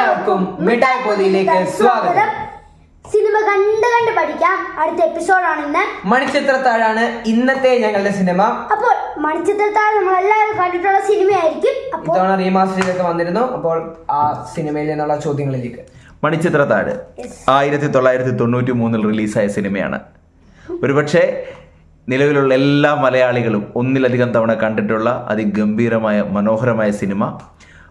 എല്ലാവർക്കും മിഠായി പൊതിയിലേക്ക് സ്വാഗതം. സിനിമ കണ്ട് കണ്ട് പഠിക്കാം. അടുത്ത എപ്പിസോഡാണ് ഇന്ന്. മണിച്ചിത്രത്താഴാണ് ഇന്നത്തെ ഞങ്ങളുടെ സിനിമ. അപ്പോൾ മണിച്ചിത്രത്താഴ് നമ്മൾ എല്ലാവരും കണ്ടിട്ടുള്ള സിനിമയായിരിക്കും. അപ്പോൾ ഇത്തവണ റീമാസ്റ്ററിലൊക്കെ വന്നിരുന്നു. അപ്പോൾ ആ സിനിമയിൽ നിന്നുള്ള ചോദ്യങ്ങളിലേക്ക്. മണിച്ചിത്രത്താഴ് ആയിരത്തി തൊള്ളായിരത്തി തൊണ്ണൂറ്റി മൂന്നിൽ റിലീസായ സിനിമയാണ്. ഒരുപക്ഷെ നിലവിലുള്ള എല്ലാ മലയാളികളും ഒന്നിലധികം തവണ കണ്ടിട്ടുള്ള അതിഗംഭീരമായ മനോഹരമായ സിനിമ.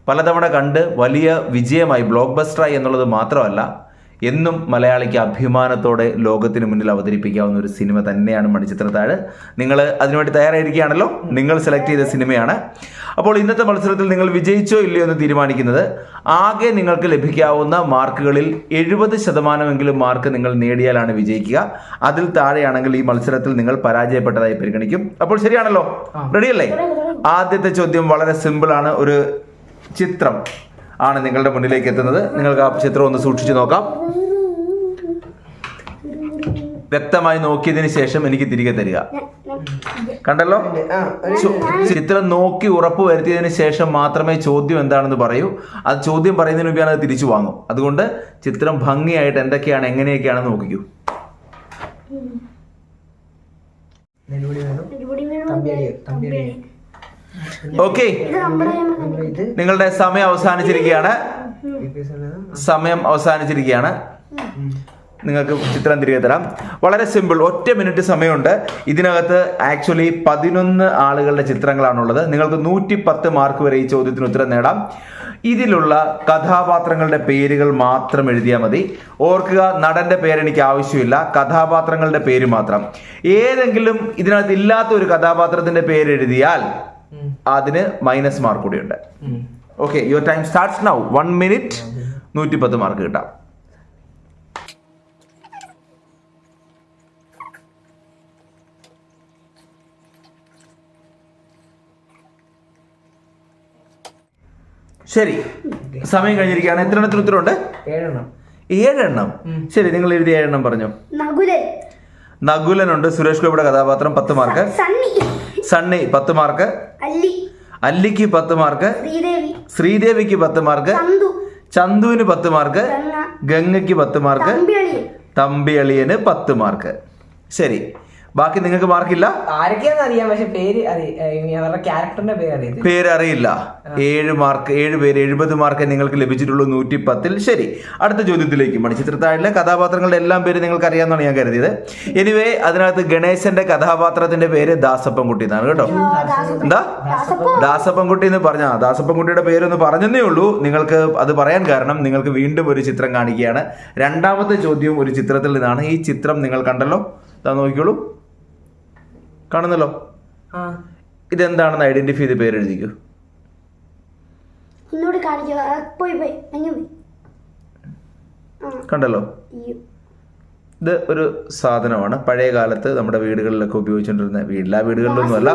പലതവണ കണ്ട് വലിയ വിജയമായി ബ്ലോക്ക് ബസ്റ്ററായി എന്നുള്ളത് മാത്രമല്ല എന്നും മലയാളിക്ക് അഭിമാനത്തോടെ ലോകത്തിന് മുന്നിൽ അവതരിപ്പിക്കാവുന്ന ഒരു സിനിമ തന്നെയാണ് മണിച്ചിത്രത്താഴ്. നിങ്ങൾ അതിനുവേണ്ടി തയ്യാറായിരിക്കുകയാണല്ലോ? നിങ്ങൾ സെലക്ട് ചെയ്ത സിനിമയാണ്. അപ്പോൾ ഇന്നത്തെ മത്സരത്തിൽ നിങ്ങൾ വിജയിച്ചോ ഇല്ലയോ എന്ന് തീരുമാനിക്കുന്നത് ആകെ നിങ്ങൾക്ക് ലഭിക്കാവുന്ന മാർക്കുകളിൽ എഴുപത് ശതമാനമെങ്കിലും മാർക്ക് നിങ്ങൾ നേടിയാലാണ് വിജയിക്കുക. അതിൽ താഴെയാണെങ്കിൽ ഈ മത്സരത്തിൽ നിങ്ങൾ പരാജയപ്പെട്ടതായി പരിഗണിക്കും. അപ്പോൾ ശരിയാണല്ലോ? റെഡിയല്ലേ ആദ്യത്തെ ചോദ്യം വളരെ സിമ്പിൾ ആണ്. ഒരു ചിത്രം ആണ് നിങ്ങളുടെ മുന്നിലേക്ക് എത്തുന്നത്. നിങ്ങൾക്ക് ആ ചിത്രം ഒന്ന് സൂക്ഷിച്ചു നോക്കാം. വ്യക്തമായി നോക്കിയതിന് ശേഷം എനിക്ക് തിരികെ തരിക. കണ്ടല്ലോ? ചിത്രം നോക്കി ഉറപ്പ് വരുത്തിയതിന് ശേഷം മാത്രമേ ചോദ്യം എന്താണെന്ന് പറയൂ. അത് ചോദ്യം പറയുന്നതിന് മുമ്പ് അത് തിരിച്ചു വാങ്ങും. അതുകൊണ്ട് ചിത്രം ഭംഗിയായിട്ട് എന്തൊക്കെയാണ് എങ്ങനെയൊക്കെയാണെന്ന് നോക്കിക്കൂ. ഒരുപടി വീണു. തമ്പിയടി, തമ്പിയടി. ഓക്കെ. നിങ്ങളുടെ സമയം അവസാനിച്ചിരിക്കുകയാണ്. സമയം അവസാനിച്ചിരിക്കുകയാണ്. നിങ്ങൾക്ക് ചിത്രം തിരികെ തരാം. വളരെ സിമ്പിൾ ഒറ്റ മിനിറ്റ് സമയമുണ്ട്. ഇതിനകത്ത് ആക്ച്വലി പതിനൊന്ന് ആളുകളുടെ ചിത്രങ്ങളാണുള്ളത്. നിങ്ങൾക്ക് നൂറ്റി പത്ത് മാർക്ക് വരെ ഈ ചോദ്യത്തിന് ഉത്തരം നേടാം. ഇതിലുള്ള കഥാപാത്രങ്ങളുടെ പേരുകൾ മാത്രം എഴുതിയാൽ മതി. ഓർക്കുക നടന്റെ പേര് എനിക്ക് ആവശ്യമില്ല. കഥാപാത്രങ്ങളുടെ പേര് മാത്രം. ഏതെങ്കിലും ഇതിനകത്ത് ഇല്ലാത്ത ഒരു കഥാപാത്രത്തിന്റെ പേര് എഴുതിയാൽ. അതിന് മൈനസ് മാർക്ക് കൂടി ഉണ്ട് okay your time starts now one minute നൂറ്റി പത്ത് മാർക്ക് കിട്ടാം. ശരി. സമയം കഴിഞ്ഞിരിക്കുകയാണ്. എത്ര എണ്ണത്തിന് ഉത്തരവുണ്ട് ഏഴെണ്ണം. ശരി നിങ്ങൾ എഴുതിയ ഏഴെണ്ണം പറഞ്ഞു. നകുലൻ. ഉണ്ട് സുരേഷ് ഗോപിയുടെ കഥാപാത്രം പത്ത് മാർക്ക് സണ്ണി. സണ്ണി പത്ത് മാർക്ക് അല്ലിക്ക് പത്ത് മാർക്ക്. ശ്രീദേവി. ശ്രീദേവിക്ക് പത്ത് മാർക്ക്. ചന്തു. ചന്തുവിന് പത്ത് മാർക്ക്. ഗംഗയ്ക്ക് പത്ത് മാർക്ക്. തമ്പിയളിയന് പത്ത് മാർക്ക്. ശരി. ബാക്കി നിങ്ങൾക്ക് മാർക്കില്ല പക്ഷെ പേര് അറിയില്ല അവരുടെ ക്യാരക്ടറിന്റെ പേര് അറിയത് പേരറിയില്ല. ഏഴ് മാർക്ക് ഏഴ് പേര് എഴുപത് മാർക്ക് നിങ്ങൾക്ക് ലഭിച്ചിട്ടുള്ളൂ നൂറ്റി പത്തിൽ ശരി. അടുത്ത ചോദ്യത്തിലേക്ക് മണിച്ചിത്രത്താഴിലെ കഥാപാത്രങ്ങളുടെ എല്ലാം പേര് നിങ്ങൾക്ക് അറിയാമെന്നാണ് ഞാൻ കരുതിയത്. എനിവേ അതിനകത്ത് ഗണേശന്റെ കഥാപാത്രത്തിന്റെ പേര് ദാസപ്പൻകുട്ടി എന്നാണ് കേട്ടോ. എന്താ? ദാസപ്പൻകുട്ടി എന്ന് പറഞ്ഞ ദാസപ്പൻകുട്ടിയുടെ പേരൊന്ന് പറഞ്ഞതേ ഉള്ളൂ. നിങ്ങൾക്ക് അത് പറയാൻ കാരണം നിങ്ങൾക്ക് വീണ്ടും ഒരു ചിത്രം കാണിക്കുകയാണ്. രണ്ടാമത്തെ ചോദ്യവും ഒരു ചിത്രത്തിൽ നിന്നാണ്. ഈ ചിത്രം നിങ്ങൾ കണ്ടല്ലോ? നോക്കിക്കോളൂ. കാണുന്നല്ലോ? ആ. ഇതെന്താണെന്ന് ഐഡന്റിഫൈ ചെയ്ത് പേര് എഴുതിക്കൂ ഒന്നുകൂടി കാണിക്കുക പോയി പോയി. കണ്ടല്ലോ? ഇത് ഒരു സാധനമാണ്. പഴയ കാലത്ത് നമ്മുടെ വീടുകളിലൊക്കെ ഉപയോഗിച്ചുകൊണ്ടിരുന്ന വീ- എല്ലാ വീടുകളിലൊന്നുമല്ല.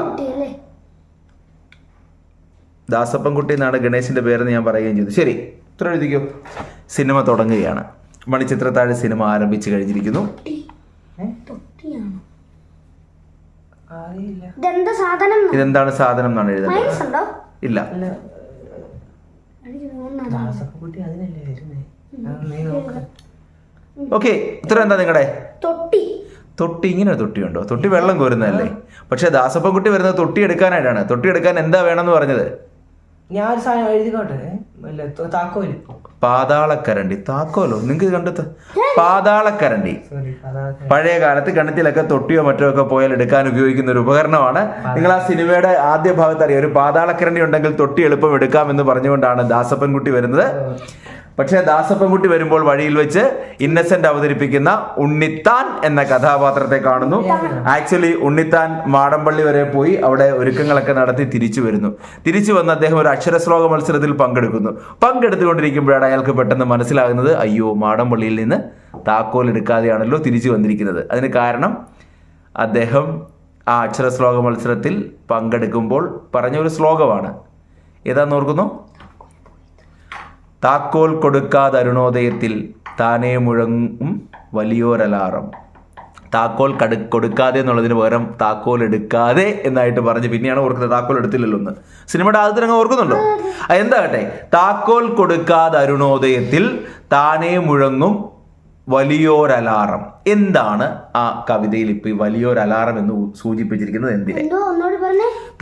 ദാസപ്പൻകുട്ടി എന്നാണ് ഗണേശിന്റെ പേരെന്ന് ഞാൻ പറയുകയും ചെയ്തു. ശരി ഇത്ര എഴുതിക്കോ. സിനിമ തുടങ്ങുകയാണ്. മണിച്ചിത്രത്താഴ് സിനിമ ആരംഭിച്ചു കഴിഞ്ഞിരിക്കുന്നു ഏ? തൊട്ടിയാണോ അറിയില്ല ഇതെന്താ സാധനം ഇതെന്താണ് സാധനം എന്നാണ് എഴുതുന്നത് ഇല്ല. ഓക്കെ ഉത്തരം എന്താ നിങ്ങളുടെ തൊട്ടി. തൊട്ടി ഇങ്ങനെ ഒരു തൊട്ടിയുണ്ടോ തൊട്ടി വെള്ളം കോരുന്നതല്ലേ? പക്ഷെ ദാസപ്പൻകുട്ടി വരുന്നത് തൊട്ടി എടുക്കാനായിട്ടാണ്. തൊട്ടി എടുക്കാൻ എന്താ വേണമെന്ന് പറഞ്ഞത്? ഞാൻ ഒരു സാധനം എഴുതിക്കോട്ടെ? ഏ? ഇല്ല, ത- താക്കോൽ. പാതാളക്കരണ്ടി. താക്കോലോ? നിങ്ങൾക്ക് കണ്ടെത്ത. പാതാളക്കരണ്ടി. പഴയ കാലത്ത് കിണറ്റിലൊക്കെ തൊട്ടിയോ മറ്റോ ഒക്കെ പോയാൽ എടുക്കാൻ ഉപയോഗിക്കുന്ന ഒരു ഉപകരണമാണ്. നിങ്ങൾ ആ സിനിമയുടെ ആദ്യ ഭാഗത്ത് അറിയാം. ഒരു പാതാളക്കരണ്ടി ഉണ്ടെങ്കിൽ തൊട്ടി എളുപ്പം എടുക്കാം എന്ന് പറഞ്ഞുകൊണ്ടാണ് ദാസപ്പൻകുട്ടി വരുന്നത്. പക്ഷേ ദാസപ്പൻകുട്ടി വരുമ്പോൾ വഴിയിൽ വെച്ച് ഇന്നസെന്റ് അവതരിപ്പിക്കുന്ന ഉണ്ണിത്താൻ എന്ന കഥാപാത്രത്തെ കാണുന്നു. ആക്ച്വലി ഉണ്ണിത്താൻ മാടമ്പള്ളി വരെ പോയി അവിടെ ഒരുക്കങ്ങളൊക്കെ നടത്തി തിരിച്ചു വരുന്നു. തിരിച്ചു വന്ന് അദ്ദേഹം ഒരു അക്ഷരശ്ലോക മത്സരത്തിൽ പങ്കെടുക്കുന്നു. പങ്കെടുത്തുകൊണ്ടിരിക്കുമ്പോഴാണ് അയാൾക്ക് പെട്ടെന്ന് മനസ്സിലാകുന്നത് അയ്യോ മാടമ്പള്ളിയിൽ നിന്ന് താക്കോൽ എടുക്കാതെയാണല്ലോ തിരിച്ചു വന്നിരിക്കുന്നത്. അതിന് കാരണം അദ്ദേഹം ആ അക്ഷരശ്ലോക മത്സരത്തിൽ പങ്കെടുക്കുമ്പോൾ പറഞ്ഞ ഒരു ശ്ലോകമാണ്. ഏതാന്ന് ഓർക്കുന്നു? താക്കോൽ കൊടുക്കാതെ അരുണോദയത്തിൽ താനേ മുഴങ്ങും വലിയോരലാറം. താക്കോൽ കടു കൊടുക്കാതെ എന്നുള്ളതിന് പകരം താക്കോൽ എടുക്കാതെ എന്നായിട്ട് പറഞ്ഞ് പിന്നെയാണ് ഓർക്കുന്നത്. താക്കോൽ എടുത്തില്ലല്ലോ ഒന്ന് സിനിമയുടെ ആദ്യത്തിൽ അങ്ങ് ഓർക്കുന്നുണ്ടോ എന്താകട്ടെ? താക്കോൽ കൊടുക്കാതെ അരുണോദയത്തിൽ താനേ മുഴങ്ങും വലിയോരലാറം. എന്താണ് ആ കവിതയിൽ ഇപ്പൊ ഈ വലിയോരലാറം എന്ന് സൂചിപ്പിച്ചിരിക്കുന്നത് എന്തിനെ?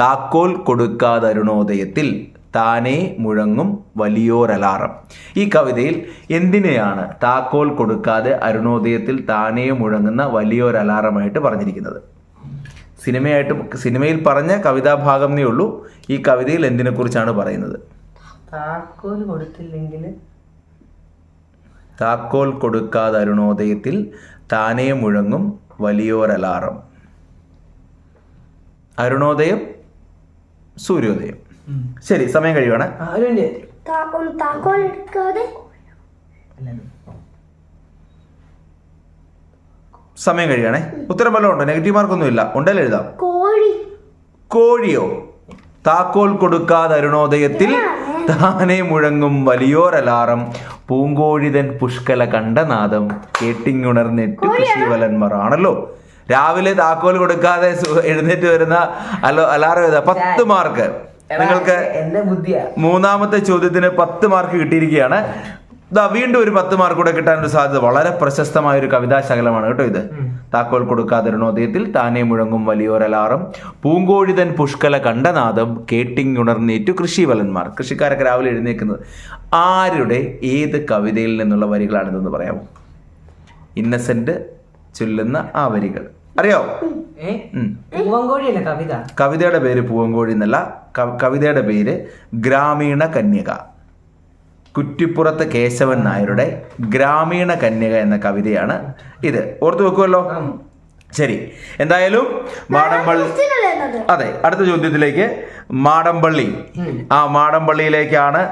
താക്കോൽ കൊടുക്കാതെ അരുണോദയത്തിൽ താനേ മുഴങ്ങും വലിയോരലാറം. ഈ കവിതയിൽ എന്തിനെയാണ് താക്കോൽ കൊടുക്കാതെ അരുണോദയത്തിൽ താനേ മുഴങ്ങുന്ന വലിയൊരലാറമായിട്ട് പറഞ്ഞിരിക്കുന്നത്? സിനിമയായിട്ട് സിനിമയിൽ പറഞ്ഞ കവിതാഭാഗമേ ഉള്ളൂ. ഈ കവിതയിൽ എന്തിനെക്കുറിച്ചാണ് പറയുന്നത്? താക്കോൽ കൊടുത്തില്ലെങ്കിൽ താക്കോൽ കൊടുക്കാതെ അരുണോദയത്തിൽ താനേ മുഴങ്ങും വലിയോരലാറം. അരുണോദയം സൂര്യോദയം. ശരി സമയം കഴിയുവാണ്. ഒന്ന് താക്കോൽ എടുക്കാതെ സമയം കഴിയണേ ഉത്തരം വല്ലതും ഉണ്ടോ നെഗറ്റീവ് മാർക്കൊന്നും ഇല്ല ഉണ്ടല്ലോ എഴുതാം. കോഴി. കോഴിയോ? താക്കോൽ കൊടുക്കാതെ അരുണോദയത്തിൽ താനെ മുഴങ്ങും വലിയോരലാറം പൂങ്കോഴിതൻ പുഷ്കല കണ്ടനാദം. കേട്ടിങ്ങുണർന്നിട്ട് കൃഷിവലന്മാർ ആണല്ലോ. രാവിലെ താക്കോൽ കൊടുക്കാതെ എഴുന്നേറ്റ് വരുന്ന അലോ അലാറം എഴുതാം. പത്ത് മാർക്ക് നിങ്ങൾക്ക് മൂന്നാമത്തെ ചോദ്യത്തിന് പത്ത് മാർക്ക് കിട്ടിയിരിക്കുകയാണ്. ഇതാ വീണ്ടും ഒരു പത്ത് മാർക്ക് കൂടെ കിട്ടാൻ ഒരു സാധ്യത. വളരെ പ്രശസ്തമായ ഒരു കവിതാ ശകലമാണ് കേട്ടോ ഇത്. താക്കോൽ കൊടുക്കാതിരുണോദയത്തിൽ താനെ മുഴങ്ങും വലിയോരലാറും. പൂങ്കോഴിതൻ പുഷ്കല കണ്ടനാദം കേട്ടിങ്ങുണർന്നേറ്റു കൃഷിവലന്മാർ. കൃഷിക്കാരൊക്കെ രാവിലെ എഴുന്നേക്കുന്നത് ആരുടെ ഏത് കവിതയിൽ നിന്നുള്ള വരികളാണിതെന്ന് പറയാമോ? ഇന്നസെന്റ് ചൊല്ലുന്ന ആ വരികൾ. അറിയാവോ. പൂവങ്കോഴിയല്ലേ കവിത? കവിതയുടെ പേര് പൂവങ്കോഴി എന്നല്ല കവിതയുടെ പേര് ഗ്രാമീണ കന്യക. കുറ്റിപ്പുറത്ത് കേശവൻ നായരുടെ ഗ്രാമീണ കന്യക എന്ന കവിതയാണ് ഇത്. ഓർത്തു വെക്കുമല്ലോ ശരി. എന്തായാലും മാടമ്പള്ളി അതെ അടുത്ത ചോദ്യത്തിലേക്ക് മാടമ്പള്ളി. ആ മാടമ്പള്ളിയിലേക്കാണ്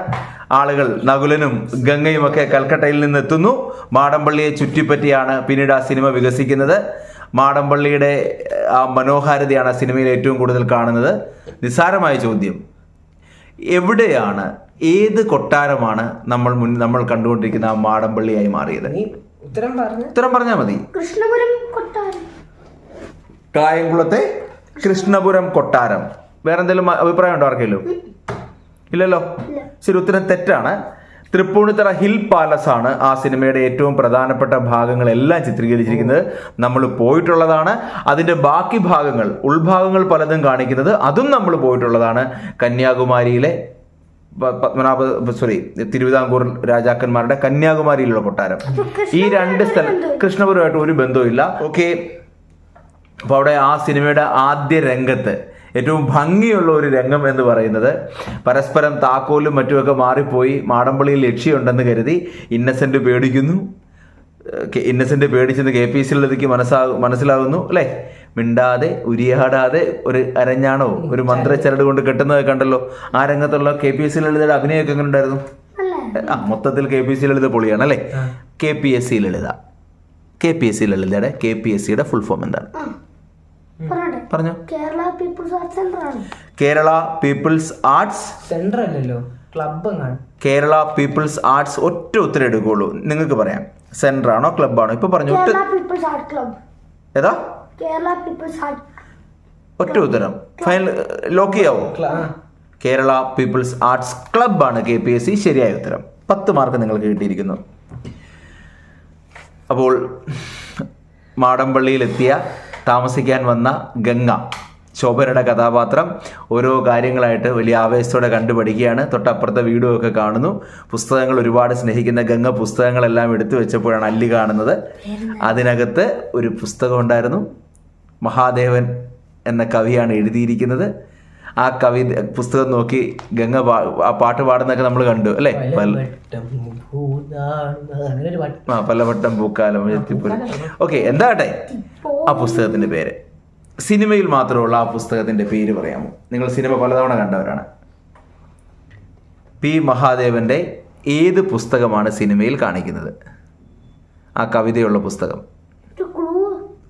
ആളുകൾ നകുലനും ഗംഗയും ഒക്കെ കൽക്കട്ടയിൽ നിന്ന് എത്തുന്നു മാടമ്പള്ളിയെ ചുറ്റിപ്പറ്റിയാണ് പിന്നീട് ആ സിനിമ വികസിക്കുന്നത്. മാടമ്പള്ളിയുടെ ആ മനോഹാരിതയാണ് ആ സിനിമയിൽ ഏറ്റവും കൂടുതൽ കാണുന്നത്. നിസ്സാരമായ ചോദ്യം. എവിടെയാണ് ഏത് കൊട്ടാരമാണ് നമ്മൾ മുൻ നമ്മൾ കണ്ടുകൊണ്ടിരിക്കുന്ന ആ മാടമ്പള്ളിയായി മാറിയത്? ഉത്തരം പറഞ്ഞു. ഉത്തരം പറഞ്ഞാൽ മതി. കൃഷ്ണപുരം കൊട്ടാരം. കായംകുളത്തെ കൃഷ്ണപുരം കൊട്ടാരം. വേറെന്തെങ്കിലും അഭിപ്രായം ഉണ്ടോ ആർക്കെങ്കിലും? ഇല്ലല്ലോ? ശരി ഉത്തരം തെറ്റാണ്. തൃപ്പൂണിത്തറ ഹിൽ പാലസ് ആണ് ആ സിനിമയുടെ ഏറ്റവും പ്രധാനപ്പെട്ട ഭാഗങ്ങളെല്ലാം ചിത്രീകരിച്ചിരിക്കുന്നത്. നമ്മൾ പോയിട്ടുള്ളതാണ്. അതിന്റെ ബാക്കി ഭാഗങ്ങൾ ഉൾഭാഗങ്ങൾ പലതും കാണിക്കുന്നത് അതും നമ്മൾ പോയിട്ടുള്ളതാണ്. കന്യാകുമാരിയിലെ പത്മനാഭ സോറി തിരുവിതാംകൂർ രാജാക്കന്മാരുടെ കന്യാകുമാരിയിലുള്ള കൊട്ടാരം. ഈ രണ്ട് സ്ഥലം കൃഷ്ണപുരമായിട്ട് ഒരു ബന്ധവുമില്ല. ഓക്കെ. അപ്പോൾ അവിടെ ആ സിനിമയുടെ ആദ്യ രംഗത്ത് ഏറ്റവും ഭംഗിയുള്ള ഒരു രംഗം എന്ന് പറയുന്നത് പരസ്പരം താക്കോലും മറ്റുമൊക്കെ മാറിപ്പോയി. മാടമ്പള്ളിയിൽ ലക്ഷ്യമുണ്ടെന്ന് കരുതി. ഇന്നസെന്റ് പേടിക്കുന്നു. ഇന്നസെന്റ് പേടിച്ചെന്ന് കെ പി സിയിലേക്ക് മനസ്സാകും മനസ്സിലാകുന്നു അല്ലേ? മിണ്ടാതെ ഉരിയാടാതെ ഒരു അരഞ്ഞാണോ? ഒരു മന്ത്രച്ചരട് കൊണ്ട് കെട്ടുന്നത് കണ്ടല്ലോ. ആ രംഗത്തുള്ള കെ പി എസ് ലളിതയുടെ അഭിനയമൊക്കെ എങ്ങനെ ഉണ്ടായിരുന്നു ആ മൊത്തത്തിൽ കെ പി സി ലളിത പൊളിയാണ് അല്ലേ? K P S C Lalitha. K P S C ലളിതയുടെ K P S സിയുടെ ഫുൾ ഫോം എന്താണ്? പറഞ്ഞോ. കേരള പീപ്പിൾസ് ആർട്സ് സെന്റർ ആണ് കേരള പീപ്പിൾസ് ആർട്സ്? സെന്റർ അല്ലല്ലോ ക്ലബ് കേരള പീപ്പിൾസ് ആർട്സ് ഒറ്റ ഉത്തരം എടുക്കുകയുള്ളൂ നിങ്ങൾക്ക് പറയാം. സെന്റർ ആണോ ക്ലബാണോ ഇപ്പൊ പറഞ്ഞു. പീപ്പിൾസ് ആർട്ട് ക്ലബ് ഏതാ? കേരള പീപ്പിൾസ് ആർട്ട് ഒറ്റ ഉത്തരം. ഫൈനൽ ലോക്ക് ചെയ്യാവോ? കേരള പീപ്പിൾസ് ആർട്സ് ക്ലബാണ് കെ പി എസ് സി. ശരിയായ ഉത്തരം. പത്ത് മാർക്ക് നിങ്ങൾക്ക് കിട്ടിയിരിക്കുന്നു. അപ്പോൾ മാടമ്പള്ളിയിലെത്തിയ താമസിക്കാൻ വന്ന ഗംഗ. ശോഭനയുടെ കഥാപാത്രം ഓരോ കാര്യങ്ങളായിട്ട് വലിയ ആവേശത്തോടെ കണ്ടുപഠിക്കുകയാണ്. തൊട്ടപ്പുറത്തെ വീടും ഒക്കെ കാണുന്നു. പുസ്തകങ്ങൾ ഒരുപാട് സ്നേഹിക്കുന്ന ഗംഗ പുസ്തകങ്ങളെല്ലാം എടുത്തു വെച്ചപ്പോഴാണ് അല്ലി കാണുന്നത്. അതിനകത്ത് ഒരു പുസ്തകം ഉണ്ടായിരുന്നു. മഹാദേവൻ എന്ന കവിയാണ് എഴുതിയിരിക്കുന്നത്. ആ കവി പുസ്തകം നോക്കി ഗംഗ ആ പാട്ട് പാടുന്നൊക്കെ നമ്മൾ കണ്ടു അല്ലേ? ആ പലവട്ടം പൂക്കാലം എത്തിപ്പോയി. ഓക്കെ എന്താട്ടെ ആ പുസ്തകത്തിന്റെ പേര്. സിനിമയിൽ മാത്രമുള്ള ആ പുസ്തകത്തിന്റെ പേര് പറയാമോ? നിങ്ങൾ സിനിമ പലതവണ കണ്ടവരാണ്. പി മഹാദേവന്റെ ഏത് പുസ്തകമാണ് സിനിമയിൽ കാണിക്കുന്നത്? ആ കവിതയുള്ള പുസ്തകം. ഒരു ക്ലൂ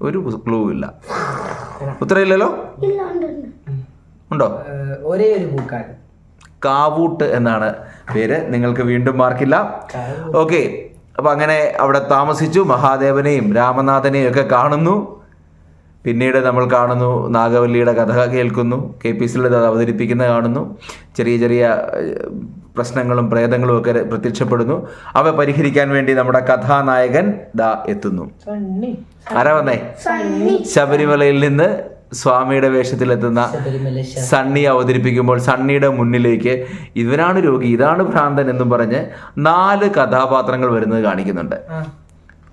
ഒരു ക്ലൂ ഇല്ല. ഉത്തരമില്ലല്ലോ? ഇല്ല ഉണ്ട്? ഒരേ ഒരു പൂക്കാലം കാവൂട്ട് എന്നാണ് പേര്. നിങ്ങൾക്ക് വീണ്ടും മാർക്കില്ല. ഓക്കെ. അപ്പൊ അങ്ങനെ അവിടെ താമസിച്ചു. മഹാദേവനെയും രാമനാഥനെയും ഒക്കെ കാണുന്നു. പിന്നീട് നമ്മൾ കാണുന്നു നാഗവല്ലിയുടെ കഥ കേൾക്കുന്നു. കെ പി സിയുടെ അത് അവതരിപ്പിക്കുന്ന കാണുന്നു. ചെറിയ ചെറിയ പ്രശ്നങ്ങളും പ്രേതങ്ങളും ഒക്കെ പ്രത്യക്ഷപ്പെടുന്നു. അവ പരിഹരിക്കാൻ വേണ്ടി നമ്മുടെ കഥാനായകൻ ദാ എത്തുന്നു. ആരാ വന്നേ? ശബരിമലയിൽ നിന്ന് സ്വാമിയുടെ വേഷത്തിലെത്തുന്ന സണ്ണി അവതരിപ്പിക്കുമ്പോൾ സണ്ണിയുടെ മുന്നിലേക്ക് ഇവനാണ് രോഗി ഇതാണ് ഭ്രാന്തൻ എന്നും പറഞ്ഞ് നാല് കഥാപാത്രങ്ങൾ വരുന്നത് കാണിക്കുന്നുണ്ട്.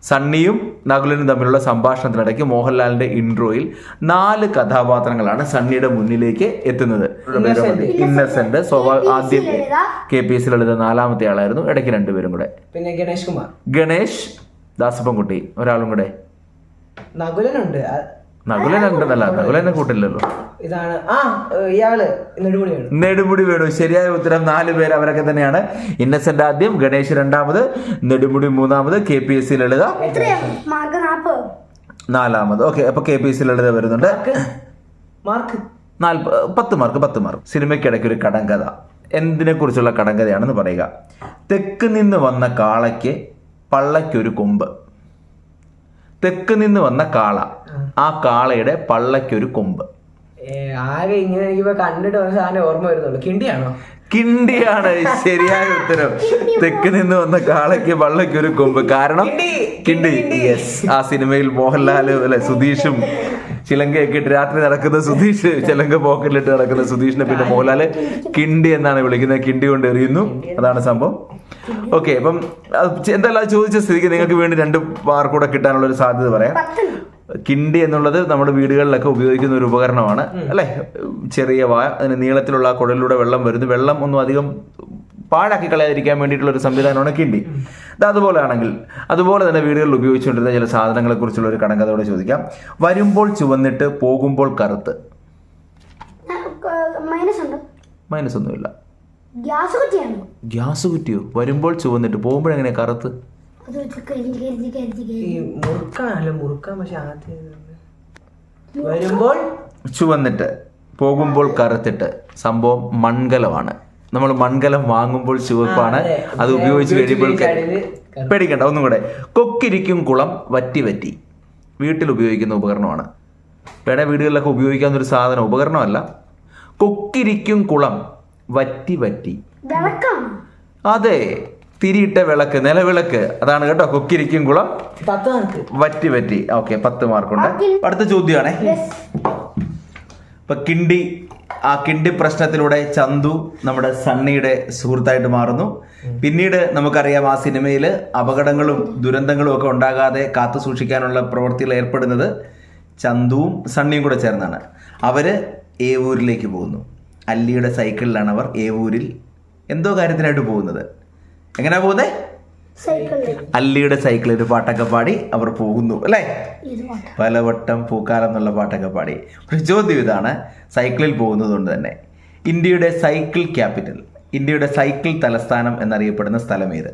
സണ്ണിയും നകുലനും തമ്മിലുള്ള സംഭാഷണത്തിനിടയ്ക്ക് മോഹൻലാലിന്റെ ഇൻട്രോയിൽ നാല് കഥാപാത്രങ്ങളാണ് സണ്ണിയുടെ മുന്നിലേക്ക് എത്തുന്നത്. ഇന്നസെന്റ്. ആദ്യം. കെ പി എസ് ലളിത നാലാമത്തെ ആളായിരുന്നു. ഇടയ്ക്ക് രണ്ടുപേരും കൂടെ. പിന്നെ ഗണേഷ് കുമാർ. ഗണേഷ് ദാസപ്പൻകുട്ടി ഒരാളും കൂടെ. നകുലനുണ്ട്. നകുലൻ നകുലനെ കൂട്ടില്ലല്ലോ. ഇതാണ്. ആ ഇയാൾ നെടുമുടി വേണു. ശരിയായ ഉത്തരം നാല് പേര് അവരൊക്കെ തന്നെയാണ്. ഇന്നസെന്റ് ആദ്യം ഗണേശ് രണ്ടാമത് നെടുമുടി മൂന്നാമത് K P S C Lalitha. നാലാമത്. ഓക്കെ അപ്പൊ K P S C Lalitha വരുന്നുണ്ട്. മാർക്ക്? നാൽപ്പ പത്ത് മാർക്ക് പത്ത് മാർക്ക്. സിനിമയ്ക്കിടയ്ക്ക് ഒരു കടങ്കഥ. എന്തിനെ കുറിച്ചുള്ള കടങ്കഥയാണെന്ന് പറയുക. തെക്ക് നിന്ന് വന്ന കാളയ്ക്ക് പള്ളയ്ക്കൊരു കൊമ്പ്. തെക്ക് നിന്ന് വന്ന കാള. ആ കാളയുടെ പള്ളയ്ക്കൊരു കൊമ്പ്. ആകെ ഇങ്ങനെ എനിക്കിപ്പോ കണ്ടിട്ട് ഒരു സാധനം ഓർമ്മ വരുന്നുള്ളൂ. കിണ്ടിയാണോ? കിണ്ടിയാണ്. ശരിയായ ഉത്തരം. തെക്ക് നിന്ന് വന്ന കാളയ്ക്ക് വള്ളയ്ക്ക് ഒരു കൊമ്പ്. കാരണം കിണ്ടി. യെസ് ആ സിനിമയിൽ മോഹൻലാൽ അല്ലെ സുധീഷും ചിലങ്കയൊക്കെ ഇട്ട് രാത്രി നടക്കുന്ന സുധീഷ് ചിലങ്ക പോക്കറ്റിലിട്ട് നടക്കുന്ന സുധീഷിനെ പിന്നെ മോഹൻലാൽ കിണ്ടി എന്നാണ് വിളിക്കുന്നത്. കിണ്ടി കൊണ്ട് എറിയുന്നു. അതാണ് സംഭവം. ഓക്കെ അപ്പം എന്തല്ല എന്തായാലും അത് ചോദിച്ച സ്ഥിതിക്ക് നിങ്ങൾക്ക് വേണ്ടി രണ്ട് മാർക്ക് കൂടെ കിട്ടാനുള്ള ഒരു സാധ്യത പറയാം. കിണ്ടി എന്നുള്ളത് നമ്മുടെ വീടുകളിലൊക്കെ ഉപയോഗിക്കുന്ന ഒരു ഉപകരണമാണ് അല്ലെ? ചെറിയ വാ അതിന് നീളത്തിലുള്ള ആ കുഴലിലൂടെ വെള്ളം വരുന്നു. വെള്ളം ഒന്നും അധികം പാഴാക്കി കളയാതിരിക്കാൻ വേണ്ടിയിട്ടുള്ള ഒരു സംവിധാനമാണ് കിണ്ടി. ഇത് അതുപോലെ ആണെങ്കിൽ അതുപോലെ തന്നെ വീടുകളിൽ ഉപയോഗിച്ചുകൊണ്ടിരുന്ന ചില സാധനങ്ങളെ കുറിച്ചുള്ള ഒരു കടങ്കഥയോട് ചോദിക്കാം. വരുമ്പോൾ ചുവന്നിട്ട് പോകുമ്പോൾ കറുത്ത്. മൈനസ് ഉണ്ട് മൈനസ് ഒന്നുമില്ല ഗ്യാസ് കുറ്റിയാണോ ഗ്യാസ് കുറ്റിയോ വരുമ്പോൾ ചുവന്നിട്ട് പോകുമ്പോഴെങ്ങനെ കറുത്ത്? ഈ മുറുക്കാണല്ലോ മുറുക്കാൻ പക്ഷെ ആദ്യം വരുമ്പോൾ? ചുവന്നിട്ട് പോകുമ്പോൾ കറുത്തിട്ട്. സംഭവം മൺകലമാണ്. നമ്മൾ മൺകലം വാങ്ങുമ്പോൾ ചുവപ്പാണ്. അത്. ഉപയോഗിച്ച് കഴിയുമ്പോൾ. പേടിക്കണ്ട ഒന്നും കൂടെ. കൊക്കിരിക്കും കുളം വറ്റി വറ്റി. വീട്ടിൽ ഉപയോഗിക്കുന്ന ഉപകരണമാണ്. വേണേ വീടുകളിലൊക്കെ ഉപയോഗിക്കാവുന്ന ഒരു സാധനം ഉപകരണമല്ല. കൊക്കിരിക്കും കുളം വറ്റി വറ്റി. അതെ തിരിയിട്ട വിളക്ക് നിലവിളക്ക്. അതാണ് കേട്ടോ കൊക്കിരിക്കും കുളം. പത്ത് മാർക്ക് വറ്റി വറ്റി. ഓക്കെ പത്ത് മാർക്കുണ്ട്. അടുത്ത ചോദ്യമാണേ. ഇപ്പൊ കിണ്ടി ആ കിണ്ടി പ്രശ്നത്തിലൂടെ ചന്തു നമ്മുടെ സണ്ണിയുടെ സുഹൃത്തായിട്ട് മാറുന്നു. പിന്നീട് നമുക്കറിയാം ആ സിനിമയിൽ അപകടങ്ങളും ദുരന്തങ്ങളും ഒക്കെ ഉണ്ടാകാതെ കാത്തു സൂക്ഷിക്കാനുള്ള പ്രവൃത്തിയിൽ ഏർപ്പെടുന്നത് ചന്തുവും സണ്ണിയും കൂടെ ചേർന്നാണ്. അവർ ഏവൂരിലേക്ക് പോകുന്നു. അല്ലിയുടെ സൈക്കിളിലാണ് അവർ ഏവൂരിൽ എന്തോ കാര്യത്തിനായിട്ട് പോകുന്നത്. എങ്ങനെയാ പോകുന്നത് അല്ലിയുടെ സൈക്കിളിൽ ഒരു പാട്ടൊക്കെ പാടി അവർ പോകുന്നു അല്ലേ? പലവട്ടം പൂക്കാലം എന്നുള്ള പാട്ടൊക്കെ പാടി. ചോദ്യം ഇതാണ് സൈക്കിളിൽ പോകുന്നത് കൊണ്ട് തന്നെ. ഇന്ത്യയുടെ സൈക്കിൾ ക്യാപിറ്റൽ ഇന്ത്യയുടെ സൈക്കിൾ തലസ്ഥാനം എന്നറിയപ്പെടുന്ന സ്ഥലം ഏത്?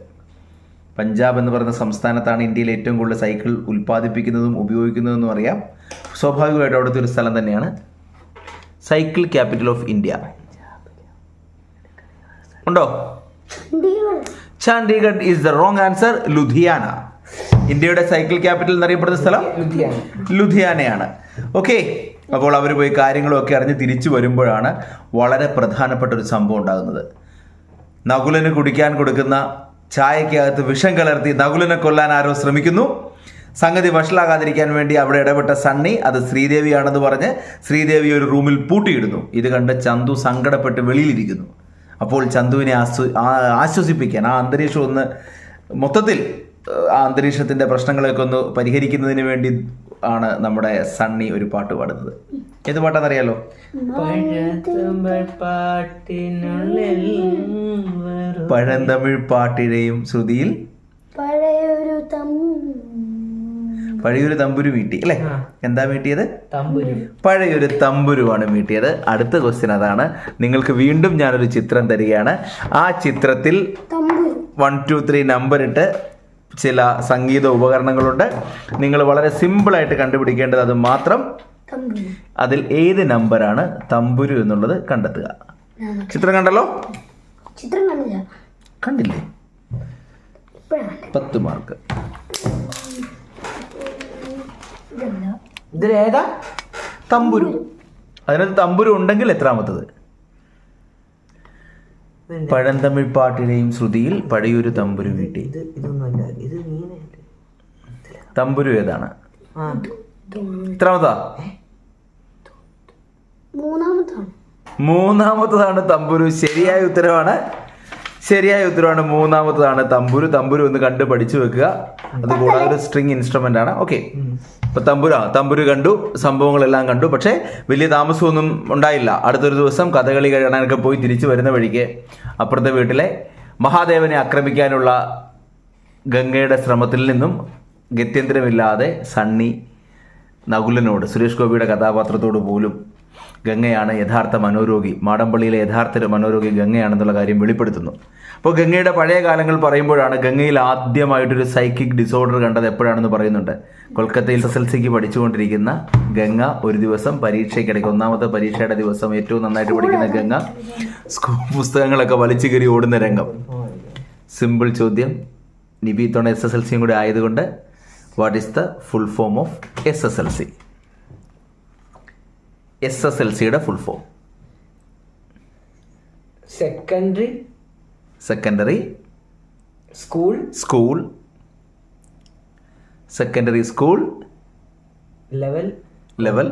പഞ്ചാബ് എന്ന് പറയുന്ന സംസ്ഥാനത്താണ് ഇന്ത്യയിൽ ഏറ്റവും കൂടുതൽ സൈക്കിൾ ഉൽപ്പാദിപ്പിക്കുന്നതും ഉപയോഗിക്കുന്നതെന്നും അറിയാം. സ്വാഭാവികമായിട്ട് അവിടുത്തെ ഒരു സ്ഥലം തന്നെയാണ് സൈക്കിൾ ക്യാപിറ്റൽ ഓഫ് ഇന്ത്യ ഉണ്ടോ? Chandigarh is the wrong answer Ludhiana. ഇന്ത്യയുടെ സൈക്കിൾ ക്യാപിറ്റൽ എന്നറിയപ്പെടുന്ന സ്ഥലം? ലുധിയാനയാണ്. ഓക്കെ അപ്പോൾ അവർ പോയി കാര്യങ്ങളൊക്കെ അറിഞ്ഞ് തിരിച്ചു വരുമ്പോഴാണ് വളരെ പ്രധാനപ്പെട്ട ഒരു സംഭവം ഉണ്ടാകുന്നത്. നകുലന് കുടിക്കാൻ കൊടുക്കുന്ന ചായക്കകത്ത് വിഷം കലർത്തി നകുലനെ കൊല്ലാൻ ആരോ ശ്രമിക്കുന്നു. സംഗതി വഷളാകാതിരിക്കാൻ വേണ്ടി അവിടെ ഇടപെട്ട സണ്ണി അത് ശ്രീദേവിയാണെന്ന് പറഞ്ഞ് ശ്രീദേവി ഒരു റൂമിൽ പൂട്ടിയിടുന്നു. ഇത് കണ്ട് ചന്തു സങ്കടപ്പെട്ട് വെളിയിലിരിക്കുന്നു. അപ്പോൾ ചന്തുവിനെ ആശ്വ ആശ്വസിപ്പിക്കാൻ ആ അന്തരീക്ഷം ഒന്ന് മൊത്തത്തിൽ ആ അന്തരീക്ഷത്തിന്റെ പ്രശ്നങ്ങളൊക്കെ ഒന്ന് പരിഹരിക്കുന്നതിന് വേണ്ടി ആണ് നമ്മുടെ സണ്ണി ഒരു പാട്ട് പാടുന്നത്. ഏത് പാട്ടാണെന്നറിയാലോ? പഴന്തമിഴ് പാട്ടിഴയും ശ്രുതിയിൽ പഴയൊരു തം പഴയൊരു തമ്പുരു മീട്ടി അല്ലേ? എന്താ മീട്ടിയത് തമ്പുരു. പഴയൊരു തമ്പുരുവാണ് മീട്ടിയത് അടുത്ത ക്വസ്റ്റ്യൻ അതാണ്. നിങ്ങൾക്ക് വീണ്ടും ഞാനൊരു ചിത്രം തരികയാണ്. ആ ചിത്രത്തിൽ തമ്പുരു. വൺ ടു ത്രീ നമ്പർ ഇട്ട് ചില സംഗീത ഉപകരണങ്ങളുണ്ട്. നിങ്ങൾ വളരെ സിമ്പിളായിട്ട് കണ്ടുപിടിക്കേണ്ടത് അത് മാത്രം അതിൽ ഏത് നമ്പറാണ് തമ്പുരു എന്നുള്ളത് കണ്ടെത്തുക. ചിത്രം കണ്ടല്ലോ? ചിത്രം കണ്ടില്ല. പത്ത് മാർക്ക് ഏതാ തമ്പുരു. അതിനകത്ത് തമ്പുരു ഉണ്ടെങ്കിൽ എത്രാമത്തത്? പഴന്തമിഴ് പാട്ടിലെയും ശ്രുതിയിൽ പഴയൊരു തമ്പുരു വീട്ടി തമ്പുരു ഏതാണ്? എത്രാമതാ മൂന്നാമത്താണ്. മൂന്നാമത്തതാണ് തമ്പുരു. ശരിയായ ഉത്തരവാണ് ശരിയായ ഉത്തരവാണ് മൂന്നാമത്തതാണ് തമ്പുരു. തമ്പുരു ഒന്ന് കണ്ട് പഠിച്ചു വെക്കുക. അത് കൂടാതെ ഒരു സ്ട്രിങ് ഇൻസ്ട്രുമെന്റ് ആണ്. ഓക്കെ ഇപ്പൊ തമ്പുര തമ്പുരു കണ്ടു സംഭവങ്ങളെല്ലാം കണ്ടു. പക്ഷേ വലിയ താമസമൊന്നും ഉണ്ടായില്ല. അടുത്തൊരു ദിവസം കഥകളി കഴിയാനൊക്കെ പോയി തിരിച്ചു വരുന്ന വഴിക്ക് അപ്പുറത്തെ വീട്ടിലെ മഹാദേവനെ ആക്രമിക്കാനുള്ള ഗംഗയുടെ ശ്രമത്തിൽ നിന്നും ഗത്യന്തരമില്ലാതെ സണ്ണി നകുലനോട് സുരേഷ് ഗോപിയുടെ കഥാപാത്രത്തോട് പോലും ഗംഗയാണ് യഥാർത്ഥ മനോരോഗി. മാടമ്പള്ളിയിലെ യഥാർത്ഥ മനോരോഗി ഗംഗയാണെന്നുള്ള കാര്യം വെളിപ്പെടുത്തുന്നു. അപ്പോൾ ഗംഗയുടെ പഴയ കാലങ്ങൾ പറയുമ്പോഴാണ് ഗംഗയിൽ ആദ്യമായിട്ടൊരു സൈക്കിക് ഡിസോർഡർ കണ്ടത് എപ്പോഴാണെന്ന് പറയുന്നുണ്ട്. കൊൽക്കത്തയിൽ എസ് എൽ സിക്ക് പഠിച്ചുകൊണ്ടിരിക്കുന്ന ഗംഗ ഒരു ദിവസം പരീക്ഷയ്ക്കിടയ്ക്ക് ഒന്നാമത്തെ പരീക്ഷയുടെ ദിവസം ഏറ്റവും നന്നായിട്ട് പഠിക്കുന്ന ഗംഗ സ്കൂൾ പുസ്തകങ്ങളൊക്കെ വലിച്ചു കയറി ഓടുന്ന രംഗം. സിമ്പിൾ ചോദ്യം. നിബി തോണ എസ് എസ് എൽ സിയും കൂടെ ആയതുകൊണ്ട് what is the full form of S S L C S S L സിയുടെ full form secondary secondary school school secondary school level level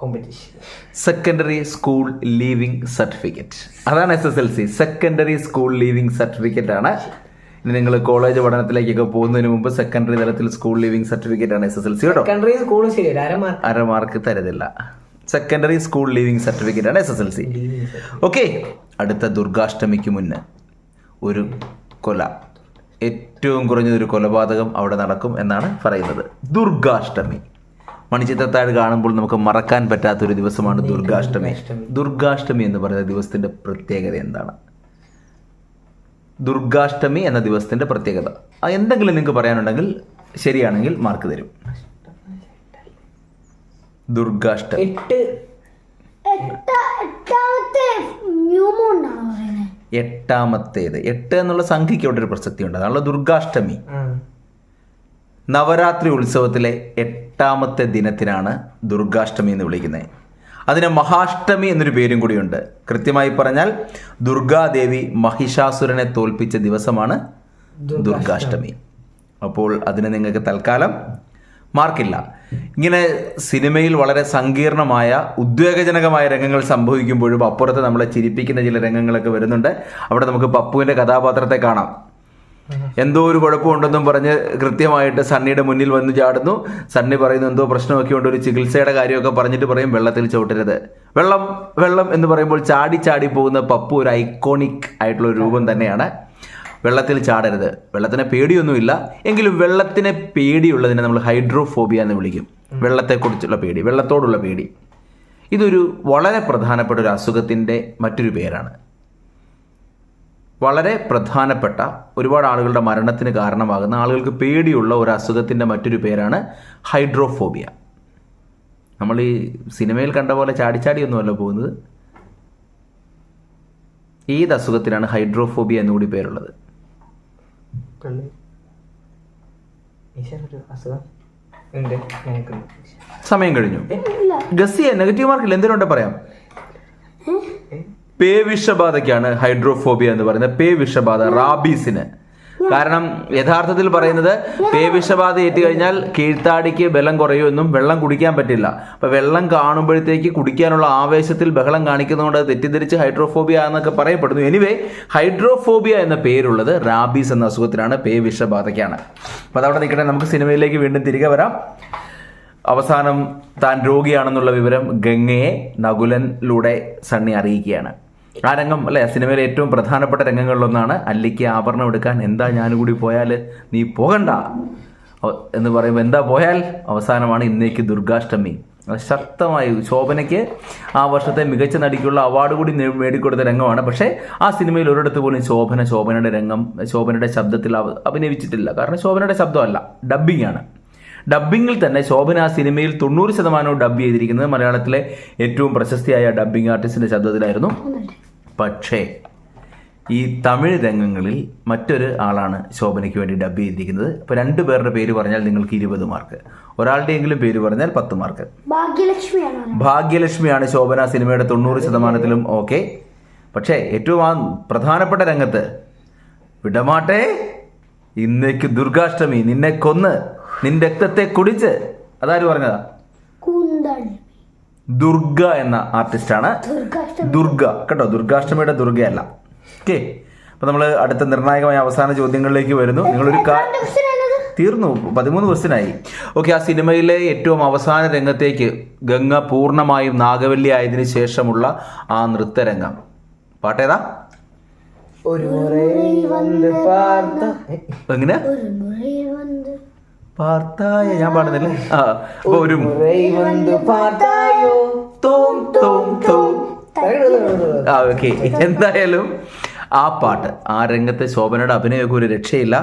competition secondary school leaving certificate അതാണ് S S L C secondary school leaving certificate ആണ്. നിങ്ങൾ college പഠനത്തിലേക്കൊക്കെ പോകുന്നതിന് മുമ്പ് secondary തലത്തിൽ school leaving certificate ആണ് S S L C കേട്ടോ secondary school അര മാർക്ക് തരതില്ല സെക്കൻഡറി സ്കൂൾ ലീവിംഗ് സർട്ടിഫിക്കറ്റ് ആണ് S S L C okay അടുത്ത ദുർഗാഷ്ടമിക്ക് മുന്നേ ഒരു കൊല. ഏറ്റവും കുറഞ്ഞതൊരു കൊലപാതകം അവിടെ നടക്കും എന്നാണ് പറയുന്നത്. ദുർഗാഷ്ടമി. മണിച്ചിത്രത്താഴ് കാണുമ്പോൾ നമുക്ക് മറക്കാൻ പറ്റാത്തൊരു ദിവസമാണ് ദുർഗാഷ്ടമി. ദുർഗാഷ്ടമി എന്ന് പറയുന്ന ദിവസത്തിന്റെ പ്രത്യേകത എന്താണ്? ദുർഗാഷ്ടമി എന്ന ദിവസത്തിന്റെ പ്രത്യേകത. എന്തെങ്കിലും നിങ്ങൾക്ക് പറയാനുണ്ടെങ്കിൽ ശരിയാണെങ്കിൽ മാർക്ക് തരും. ദുർഗാഷ്ടമി. എട്ട്. എട്ട എട്ടാമത്തെ ന്യൂ മൂൺ ആണോ പറയുന്നത് എട്ടാമത്തേത്. എട്ട് എന്നുള്ള സംഖ്യയ്ക്ക് അവിടെ ഒരു പ്രസക്തി ഉണ്ട് അതാണല്ലോ ദുർഗാഷ്ടമി. നവരാത്രി ഉത്സവത്തിലെ എട്ടാമത്തെ ദിനത്തിനാണ് ദുർഗാഷ്ടമി എന്ന് വിളിക്കുന്നത്. അതിന് മഹാഷ്ടമി എന്നൊരു പേരും കൂടിയുണ്ട്. കൃത്യമായി പറഞ്ഞാൽ ദുർഗാദേവി മഹിഷാസുരനെ തോൽപ്പിച്ച ദിവസമാണ് ദുർഗാഷ്ടമി. അപ്പോൾ അതിന് നിങ്ങൾക്ക് തൽക്കാലം മാർക്കില്ല. ഇങ്ങനെ സിനിമയിൽ വളരെ സങ്കീർണമായ ഉദ്വേഗജനകമായ രംഗങ്ങൾ സംഭവിക്കുമ്പോഴും അപ്പുറത്ത് നമ്മളെ ചിരിപ്പിക്കുന്ന ചില രംഗങ്ങളൊക്കെ വരുന്നുണ്ട്. അവിടെ നമുക്ക് പപ്പുവിന്റെ കഥാപാത്രത്തെ കാണാം. എന്തോ ഒരു കുഴപ്പമുണ്ടെന്നും പറഞ്ഞ് കൃത്യമായിട്ട് സണ്ണിയുടെ മുന്നിൽ വന്ന് ചാടുന്നു. സണ്ണി പറയുന്നു എന്തോ പ്രശ്നമൊക്കെ ഉണ്ട് ഒരു ചികിത്സയുടെ കാര്യമൊക്കെ പറഞ്ഞിട്ട് പറയും വെള്ളത്തിൽ ചവിട്ടരുത്. വെള്ളം വെള്ളം എന്ന് പറയുമ്പോൾ ചാടി ചാടി പോകുന്ന പപ്പു ഒരു ഐക്കോണിക് ആയിട്ടുള്ള ഒരു രൂപം തന്നെയാണ്. വെള്ളത്തിൽ ചാടരുത്. വെള്ളത്തിനെ പേടിയൊന്നുമില്ല. എങ്കിലും വെള്ളത്തിനെ പേടിയുള്ളതിനെ നമ്മൾ ഹൈഡ്രോഫോബിയ എന്ന് വിളിക്കും. വെള്ളത്തെക്കുറിച്ചുള്ള പേടി വെള്ളത്തോടുള്ള പേടി. ഇതൊരു വളരെ പ്രധാനപ്പെട്ട ഒരു അസുഖത്തിന്റെ മറ്റൊരു പേരാണ്. വളരെ പ്രധാനപ്പെട്ട ഒരുപാട് ആളുകളുടെ മരണത്തിന് കാരണമാകുന്ന ആളുകൾക്ക് പേടിയുള്ള ഒരു അസുഖത്തിന്റെ മറ്റൊരു പേരാണ് ഹൈഡ്രോഫോബിയ. നമ്മൾ ഈ സിനിമയിൽ കണ്ട പോലെ ചാടിച്ചാടിയൊന്നുമല്ല പോകുന്നത്. ഏത് അസുഖത്തിനാണ് ഹൈഡ്രോഫോബിയ എന്നുകൂടി പേരുള്ളത്? സമയം കഴിഞ്ഞു. ഗസ്സിയ നെഗറ്റീവ് മാർക്കിൽ എന്തിനുണ്ട് പറയാം? പേ വിഷബാധയ്ക്കാണ് ഹൈഡ്രോഫോബിയ എന്ന് പറയുന്നത്. പേ വിഷബാധ റാബീസിന്. കാരണം യഥാർത്ഥത്തിൽ പറയുന്നത് പേ വിഷബാധ ഏറ്റു കഴിഞ്ഞാൽ കീഴ്ത്താടിക്ക് ബലം കുറയുമെന്നും വെള്ളം കുടിക്കാൻ പറ്റില്ല. അപ്പൊ വെള്ളം കാണുമ്പോഴത്തേക്ക് കുടിക്കാനുള്ള ആവേശത്തിൽ ബഹളം കാണിക്കുന്നതുകൊണ്ട് തെറ്റിദ്ധരിച്ച് ഹൈഡ്രോഫോബിയ എന്നൊക്കെ പറയപ്പെടുന്നു. എനിവേ ഹൈഡ്രോഫോബിയ എന്ന പേരുള്ളത് റാബീസ് എന്ന അസുഖത്തിനാണ് പേ വിഷബാധയ്ക്കാണ് അപ്പൊ അതവിടെ നിൽക്കട്ടെ നമുക്ക് സിനിമയിലേക്ക് വീണ്ടും തിരികെ വരാം. അവസാനം താൻ രോഗിയാണെന്നുള്ള വിവരം ഗംഗയെ നകുലനിലൂടെ സണ്ണി അറിയിക്കുകയാണ്. ആ രംഗം അല്ലെ? സിനിമയിലെ ഏറ്റവും പ്രധാനപ്പെട്ട രംഗങ്ങളിലൊന്നാണ് അല്ലിക്ക് ആഭരണം എടുക്കാൻ. എന്താ ഞാൻ കൂടി പോയാൽ? നീ പോകണ്ട. എന്ന് പറയുമ്പോൾ എന്താ പോയാൽ? അവസാനമാണ് ഇന്നേക്ക് ദുർഗാഷ്ടമി. ശക്തമായി ശോഭനയ്ക്ക് ആ വർഷത്തെ മികച്ച നടിക്കുള്ള അവാർഡ് കൂടി മേടിക്കൊടുത്ത രംഗമാണ്. പക്ഷേ ആ സിനിമയിൽ ഒരിടത്ത് പോലും ശോഭന ശോഭനയുടെ രംഗം ശോഭനയുടെ ശബ്ദത്തിൽ അഭിനയിച്ചിട്ടില്ല. കാരണം ശോഭനയുടെ ശബ്ദമല്ല ഡബ്ബിംഗ് ആണ്. ഡബ്ബിങ്ങിൽ തന്നെ ശോഭന ആ സിനിമയിൽ തൊണ്ണൂറ് ശതമാനവും ഡബ് ചെയ്തിരിക്കുന്നത് മലയാളത്തിലെ ഏറ്റവും പ്രശസ്തിയായ ഡബ്ബിംഗ് ആർട്ടിസ്റ്റിന്റെ ശബ്ദത്തിലായിരുന്നു. പക്ഷേ ഈ തമിഴ് രംഗങ്ങളിൽ മറ്റൊരു ആളാണ് ശോഭനയ്ക്ക് വേണ്ടി ഡബ് ചെയ്തിരിക്കുന്നത്. അപ്പോൾ രണ്ട് പേരുടെ പേര് പറഞ്ഞാൽ നിങ്ങൾക്ക് ഇരുപത് മാർക്ക്. ഒരാളുടെയെങ്കിലും പേര് പറഞ്ഞാൽ പത്ത് മാർക്ക്. ഭാഗ്യലക്ഷ്മിയാണ് ഭാഗ്യലക്ഷ്മിയാണ് ശോഭന സിനിമയുടെ തൊണ്ണൂറ് ശതമാനത്തിലും ഓക്കെ. പക്ഷേ ഏറ്റവും ആ പ്രധാനപ്പെട്ട രംഗത്ത് വിടമാട്ടെ ഇന്നേക്ക് ദുർഗാഷ്ടമി. നിന്നെ കൊന്ന് നിന്റെ രക്തത്തെ കുടിച്ച്. അതാര് പറഞ്ഞതാ? ദുർഗ എന്ന ആർട്ടിസ്റ്റാണ് ദുർഗ. കേട്ടോ ദുർഗാഷ്ടമിയുടെ ദുർഗയല്ല. ഓക്കെ. അപ്പൊ നമ്മൾ അടുത്ത നിർണായകമായ അവസാന ചോദ്യങ്ങളിലേക്ക് വരുന്നു. നിങ്ങളൊരു കാ? തീർന്നു. പതിമൂന്ന് ക്വസ്റ്റ്യനായി ഓക്കെ ആ സിനിമയിലെ ഏറ്റവും അവസാന രംഗത്തേക്ക് ഗംഗ പൂർണമായും നാഗവല്ലി ആയതിനു ശേഷമുള്ള ആ നൃത്തരംഗം. പാട്ടേതാ? എങ്ങനെ? പാർത്തായ ഞാൻ പാടുന്നില്ല ആ എന്തായാലും ആ പാട്ട് ആ രംഗത്തെ ശോഭനയുടെ അഭിനയമൊക്കെ ഒരു രക്ഷയില്ല.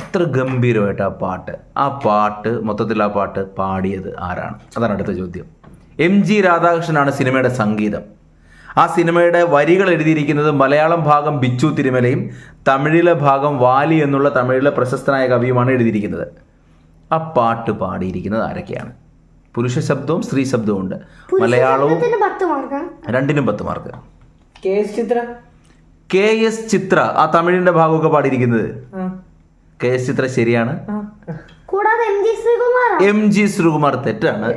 അത്ര ഗംഭീരമായിട്ട് ആ പാട്ട് ആ പാട്ട് മൊത്തത്തിൽ ആ പാട്ട് പാടിയത് ആരാണ്? അതാണ് അടുത്ത ചോദ്യം. എം ജി രാധാകൃഷ്ണനാണ് സിനിമയുടെ സംഗീതം. ആ സിനിമയുടെ വരികൾ എഴുതിയിരിക്കുന്നത് മലയാളം ഭാഗം ബിച്ചു തിരുമലയും തമിഴിലെ ഭാഗം വാലി എന്നുള്ള തമിഴിലെ പ്രശസ്തനായ കവിയുമാണ് എഴുതിയിരിക്കുന്നത്. ആ പാട്ട് പാടിയിരിക്കുന്നത് ആരൊക്കെയാണ്? പുരുഷ ശബ്ദവും സ്ത്രീ ശബ്ദവും ഉണ്ട്. മലയാളവും രണ്ടിനും പത്ത് mark K S Chithra? K S Chithra ആ തമിഴിന്റെ ഭാഗമൊക്കെ പാടിയിരിക്കുന്നത്. കെ എസ് ചിത്ര ശരിയാണ്. കൂടാതെ M G Sreekumar M G Sreekumar തെറ്റാണ്.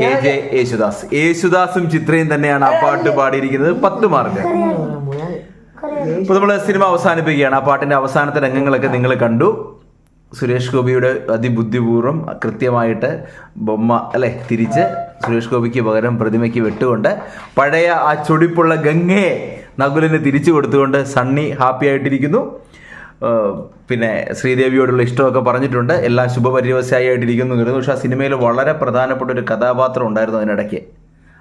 K J Yesudas. യേശുദാസും ചിത്രയും തന്നെയാണ് ആ പാട്ട് പാടിയിരിക്കുന്നത്. പത്ത് മാർക്ക് ഇപ്പൊ നമ്മൾ സിനിമ അവസാനിപ്പിക്കുകയാണ്. ആ പാട്ടിന്റെ അവസാനത്തെ രംഗങ്ങളൊക്കെ നിങ്ങൾ കണ്ടു. സുരേഷ് ഗോപിയുടെ അതിബുദ്ധിപൂർവം കൃത്യമായിട്ട് ബൊമ്മ അല്ലെ തിരിച്ച് സുരേഷ് ഗോപിക്ക് പകരം പ്രതിമയ്ക്ക് വെട്ടുകൊണ്ട് പഴയ ആ ചൊടിപ്പുള്ള ഗംഗയെ നകുലിന് തിരിച്ചു കൊടുത്തുകൊണ്ട് സണ്ണി ഹാപ്പി ആയിട്ടിരിക്കുന്നു. പിന്നെ ശ്രീദേവിയോടുള്ള ഇഷ്ടമൊക്കെ പറഞ്ഞിട്ടുണ്ട്. എല്ലാം ശുഭപര്യവസായിട്ടിരിക്കുന്നു കരുതുന്നു പക്ഷെ ആ സിനിമയിൽ വളരെ പ്രധാനപ്പെട്ട ഒരു കഥാപാത്രം ഉണ്ടായിരുന്നു അതിനിടയ്ക്ക്.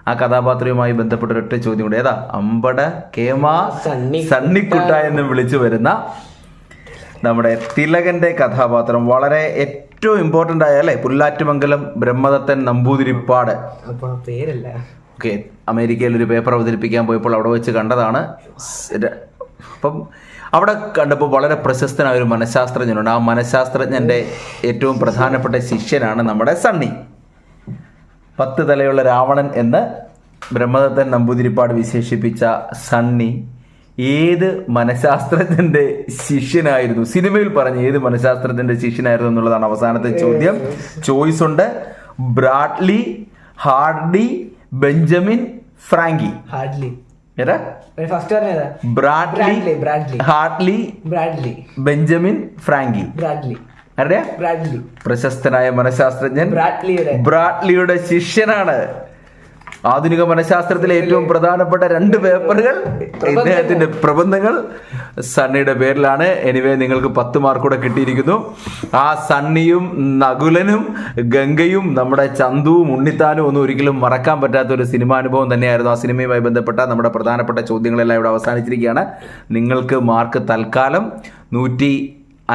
ആ കഥാപാത്രവുമായി ബന്ധപ്പെട്ട ഒരൊറ്റ ചോദ്യം കൂടെ ഏതാ? അമ്പട കേമ. സണ്ണിക്കുട്ട എന്ന് വിളിച്ചു വരുന്ന നമ്മുടെ തിലകന്റെ കഥാപാത്രം വളരെ ഏറ്റവും ഇമ്പോർട്ടന്റ് ആയ അല്ലേ? പുല്ലാറ്റുമംഗലം ബ്രഹ്മദത്തൻ നമ്പൂതിരിപ്പാട്. പേരല്ല. ഓക്കെ അമേരിക്കയിൽ ഒരു പേപ്പർ അവതരിപ്പിക്കാൻ പോയപ്പോൾ അവിടെ വെച്ച് കണ്ടതാണ്. അപ്പം അവിടെ കണ്ടപ്പോൾ വളരെ പ്രശസ്തനായ ഒരു മനഃശാസ്ത്രജ്ഞനുണ്ട്. ആ മനഃശാസ്ത്രജ്ഞന്റെ ഏറ്റവും പ്രധാനപ്പെട്ട ശിഷ്യനാണ് നമ്മുടെ സണ്ണി. പത്ത് തലയുള്ള രാവണൻ എന്ന് ബ്രഹ്മദത്തൻ നമ്പൂതിരിപ്പാട് വിശേഷിപ്പിച്ച സണ്ണി ഏത് മനഃശാസ്ത്രജ്ഞന്റെ ശിഷ്യനായിരുന്നു? സിനിമയിൽ പറഞ്ഞ ഏത് മനഃശാസ്ത്രജ്ഞന്റെ ശിഷ്യനായിരുന്നു എന്നുള്ളതാണ് അവസാനത്തെ ചോദ്യം. ചോയ്സ് ഉണ്ട്. Bradley Hardy Benjamin Frankie. Hardly. Bradley Bradley Hardly Bradley. Benjamin Frankie. Bradley. Bradley. പ്രശസ്തനായ മനഃശാസ്ത്രജ്ഞൻ ബ്രാഡ്ലിയുടെ. ബ്രാഡ്ലിയുടെ ശിഷ്യനാണ്. ആധുനിക മനഃശാസ്ത്രത്തിലെ ഏറ്റവും പ്രധാനപ്പെട്ട രണ്ട് പേപ്പറുകൾ ഇദ്ദേഹത്തിന്റെ പ്രബന്ധങ്ങൾ സണ്ണിയുടെ പേരിലാണ്. എനിവേ നിങ്ങൾക്ക് പത്ത് മാർക്ക് കൂടെ കിട്ടിയിരിക്കുന്നു. ആ സണ്ണിയും നകുലനും ഗംഗയും നമ്മുടെ ചന്തുവും ഉണ്ണിത്താനും ഒന്നും ഒരിക്കലും മറക്കാൻ പറ്റാത്ത ഒരു സിനിമാനുഭവം തന്നെയായിരുന്നു ആ സിനിമയുമായി ബന്ധപ്പെട്ട നമ്മുടെ പ്രധാനപ്പെട്ട ചോദ്യങ്ങളെല്ലാം ഇവിടെ അവസാനിച്ചിരിക്കുകയാണ്. നിങ്ങൾക്ക് മാർക്ക് തൽക്കാലം നൂറ്റി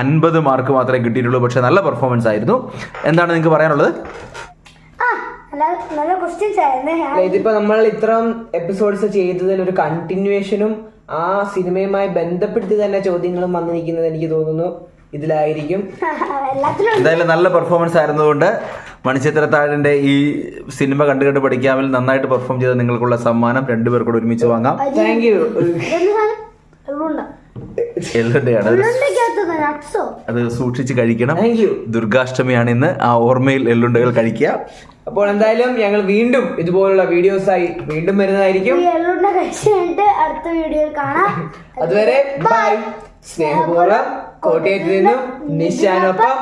അൻപത് മാർക്ക് മാത്രമേ കിട്ടിയിട്ടുള്ളൂ പക്ഷെ നല്ല പെർഫോമൻസ് ആയിരുന്നു. എന്താണ് നിങ്ങൾക്ക് പറയാനുള്ളത്? നല്ല ക്വസ്റ്റ്യൻസ് ആയിരുന്നു. ഇതിപ്പോ നമ്മൾ ഇത്രയും എപ്പിസോഡ്സ് ചെയ്തതിൽ ഒരു കണ്ടിന്യൂവേഷനും ആ സിനിമയുമായി ബന്ധപ്പെടുത്തി തന്നെ ചോദ്യങ്ങളും വന്നിരിക്കുന്നത് എനിക്ക് തോന്നുന്നു ഇതിലായിരിക്കും. എന്തായാലും നല്ല പെർഫോമൻസ് ആയിരുന്നതുകൊണ്ട് മണിച്ചിത്രത്താഴിന്റെ ഈ സിനിമ കണ്ടു കണ്ട് പഠിക്കാമിൽ നന്നായിട്ട് പെർഫോം ചെയ്ത നിങ്ങൾക്കുള്ള സമ്മാനം രണ്ടുപേർക്കൂടെ ഒരുമിച്ച് വാങ്ങാം. Thank you. എല്ലുണ്ടെയാണ്. അത് സൂക്ഷിച്ച് കഴിക്കണം. ദുർഗാഷ്ടമിയാണ് ഇന്ന്. ആ ഓർമ്മയിൽ എല്ലുണ്ടകൾ കഴിക്കുക. അപ്പോൾ എന്തായാലും ഞങ്ങൾ വീണ്ടും ഇതുപോലുള്ള വീഡിയോസ് ആയി വീണ്ടും വരുന്നതായിരിക്കും. അടുത്ത വീഡിയോയിൽ കാണാം. അതുവരെ ബൈ സ്നേഹപൂർവം കോട്ടയത്ത് നിന്നും നിശാനൊപ്പം